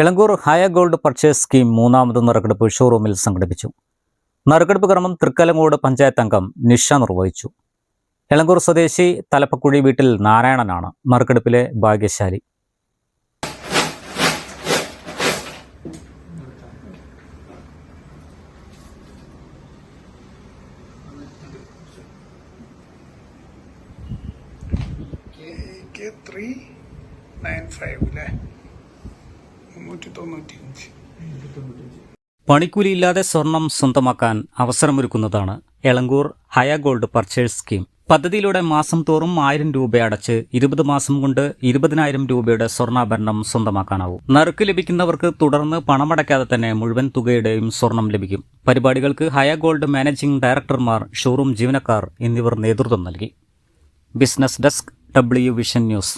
Elankur Haya gold purchase scheme മൂന്നാമത് നറുക്കെടുപ്പ് ഷോറൂമിൽ സംഘടിപ്പിച്ചു. നറുക്കെടുപ്പ് ക്രമം തൃക്കലങ്ങോട് പഞ്ചായത്ത് അംഗം നിഷ നിർവഹിച്ചു. ഇളങ്കൂർ സ്വദേശി തലപ്പക്കുഴി വീട്ടിൽ നാരായണനാണ് നറുക്കെടുപ്പിലെ ഭാഗ്യശാലി. ത്രീ നയൻ ഫൈവ് അല്ലേ മുന്നൂറ്റി തൊണ്ണൂറ്റി അഞ്ച് പണിക്കൂലിയില്ലാതെ സ്വർണം സ്വന്തമാക്കാൻ അവസരമൊരുക്കുന്നതാണ് Elankur Haya gold purchase scheme. പദ്ധതിയിലൂടെ മാസം തോറും ആയിരം രൂപ അടച്ച് ഇരുപത് മാസം കൊണ്ട് ഇരുപതിനായിരം രൂപയുടെ സ്വർണാഭരണം സ്വന്തമാക്കാനാവും. നറുക്ക് ലഭിക്കുന്നവർക്ക് തുടർന്ന് പണമടയ്ക്കാതെ തന്നെ മുഴുവൻ തുകയുടെയും സ്വർണം ലഭിക്കും. പരിപാടികൾക്ക് ഹയ ഗോൾഡ് മാനേജിംഗ് ഡയറക്ടർമാർ ഷോറൂം ജീവനക്കാർ എന്നിവർ നേതൃത്വം നൽകി. Business desk W vision news.